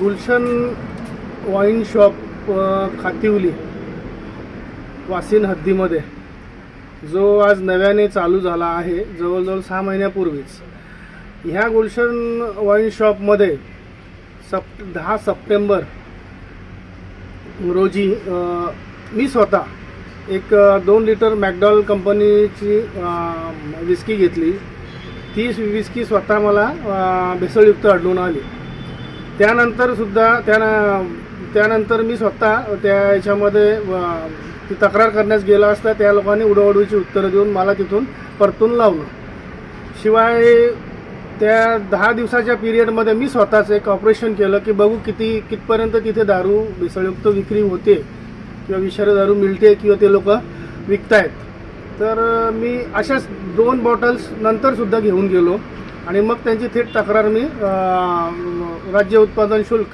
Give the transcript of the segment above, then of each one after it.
Gulshan wine shop Khativali Vasin हद्दीमध्ये. जो आज नव्याने चालू झाला आहे जवळजवळ सहा महिन्यापूर्वीच. ह्या गुलशन वाईन शॉपमध्ये सप दहा सप्टेंबर रोजी मी स्वतः एक दोन लिटर मॅकडॉल कंपनीची विस्की घेतली. ती विस्की स्वतः मला भेसळयुक्त आढळून आली. त्यानंतर सुद्धा त्यानं त्यानंतर मी स्वतः त्या याच्यामध्ये ती तक्रार करण्यास गेला असता त्या लोकांनी उडवडूची उत्तरं देऊन मला तिथून परतून लावलं. शिवाय त्या दहा दिवसाच्या पिरियडमध्ये मी स्वतःच एक ऑपरेशन केलं की बघू किती कितपर्यंत तिथे दारू भेसळयुक्त विक्री होते किंवा विषारी दारू मिळते किंवा ते लोक विकतायत. तर मी अशाच दोन बॉटल्स नंतरसुद्धा घेऊन गेलो. आणि मग त्यांची थेट तक्रार मी राज्य उत्पादन शुल्क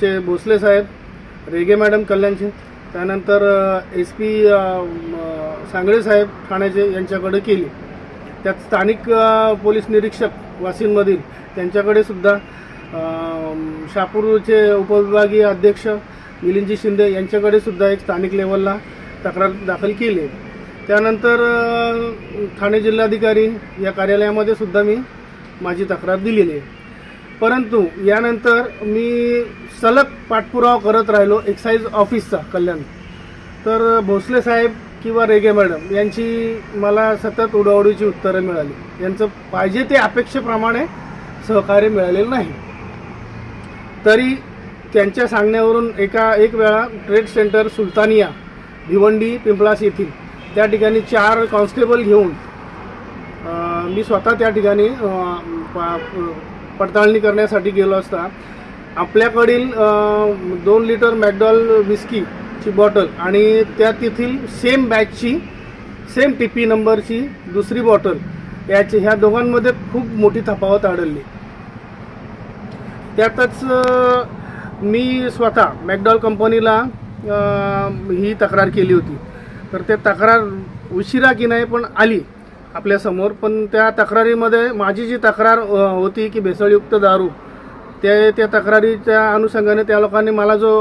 चे भोसले साहेब रेगे मॅडम कल्याणचे त्यानंतर एस पी सांगळे साहेब ठाण्याचे यांच्याकडे केली. त्यात स्थानिक पोलीस निरीक्षक वाशिममधील त्यांच्याकडे सुद्धा शापूरचे उपविभागीय अध्यक्ष मिलिंदजी शिंदे यांच्याकडे सुद्धा एक स्थानिक लेवलला तक्रार दाखल केली. त्यानंतर ठाणे जिल्हाधिकारी या कार्यालयामध्ये सुद्धा मी माझी तक्रार दिलेली आहे. परंतु यानंतर मी सलग पाठपुरावा करत राहिलो एक्साईज ऑफिसचा कल्याण. तर भोसले साहेब किंवा रेगे मॅडम यांची मला सतत उडवडीची उत्तरं मिळाली. यांचं पाहिजे ते अपेक्षेप्रमाणे सहकार्य मिळालेलं नाही. तरी त्यांच्या सांगण्यावरून एका एक वेळा ट्रेड सेंटर सुलतानिया भिवंडी पिंपळास येथील त्या ठिकाणी चार कॉन्स्टेबल घेऊन मी स्वतः त्या ठिकाणी पडताळणी करण्यासाठी गेलो असता. आपल्याकडील दोन लिटर मॅकडॉल विस्कीची बॉटल आणि त्या तेथील सेम बॅचची सेम टी पी नंबरची दुसरी बॉटल याची ह्या दोघांमध्ये खूप मोठी तफावत आढळली. त्यातच मी स्वतः मॅकडॉल कंपनीला ही तक्रार केली होती. तर ते तक्रार उशिरा की नाही पण आली आपल्यासमोर पण त्या तक्रारीमध्ये माझी जी तक्रार होती की भेसळयुक्त दारू ते त्या तक्रारीच्या अनुषंगाने त्या लोकांनी मला जो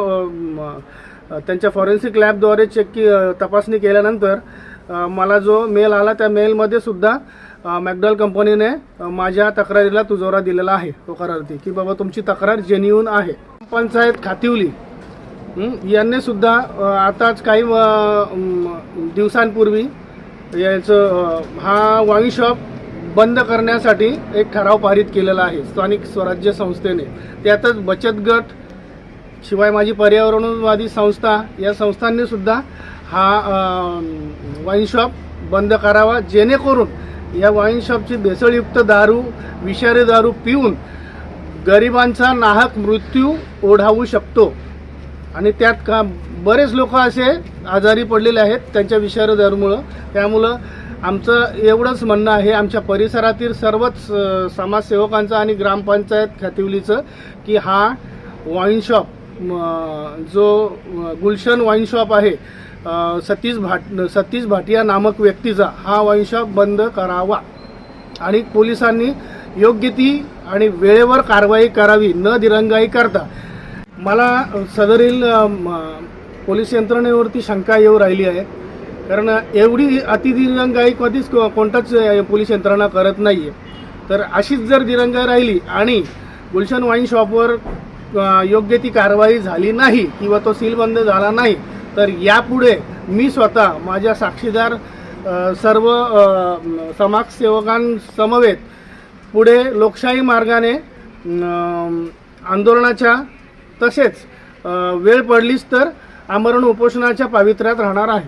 त्यांच्या फॉरेन्सिक लॅबद्वारे चेक की तपासणी केल्यानंतर मला जो मेल आला त्या मेलमध्ये सुद्धा मॅकडॉल कंपनीने माझ्या तक्रारीला तुजोरा दिलेला आहे होकारार्थी की बाबा तुमची तक्रार जेन्युन आहे. पंचायत खातिवली. यांनी सुद्धा आताच काही दिवसांपूर्वी याचं हा वाईन शॉप बंद करण्यासाठी एक ठराव पारित केलेला आहे स्थानिक स्वराज्य संस्थेने. त्यातच बचत गट शिवाय माझी पर्यावरणवादी संस्था या संस्थांनी सुद्धा हा वाईन शॉप बंद करावा जेणेकरून या वाईन शॉपची भेसळयुक्त दारू विषारी दारू पिऊन गरिबांचा नाहक मृत्यू ओढावू शकतो. आणि त्यात का बरेच लोक असे आजारी पडलेले आहेत त्यांच्या विषारदारूमुळं त्यामुळं आमचं एवढंच म्हणणं आहे आमच्या परिसरातील सर्वच समाजसेवकांचं आणि ग्रामपंचायत खातिवलीचं की हा वाईन शॉप जो गुलशन वाईन शॉप आहे सतीश भाट सतीश भाटिया नामक व्यक्तीचा हा वाईन शॉप बंद करावा. आणि पोलिसांनी योग्य ती आणि वेळेवर कारवाई करावी न दिरंगाई करता. मला सदरील पोलीस यंत्रणेवरती शंका येऊ राहिली आहे. कारण एवढी अतिदिरंगाई कधीच कोणताच पोलीस यंत्रणा करत नाही आहे तर अशीच जर दिरंगाई राहिली आणि गुलशन वाईन शॉपवर योग्य ती कारवाई झाली नाही किंवा तो सीलबंद झाला नाही तर यापुढे मी स्वतः माझ्या साक्षीदार सर्व समाजसेवकांसमवेत पुढे लोकशाही मार्गाने आंदोलनाच्या तसेच वेळ पडलीच तर आमरण उपोषणाच्या पावित्र्यात राहणार आहे.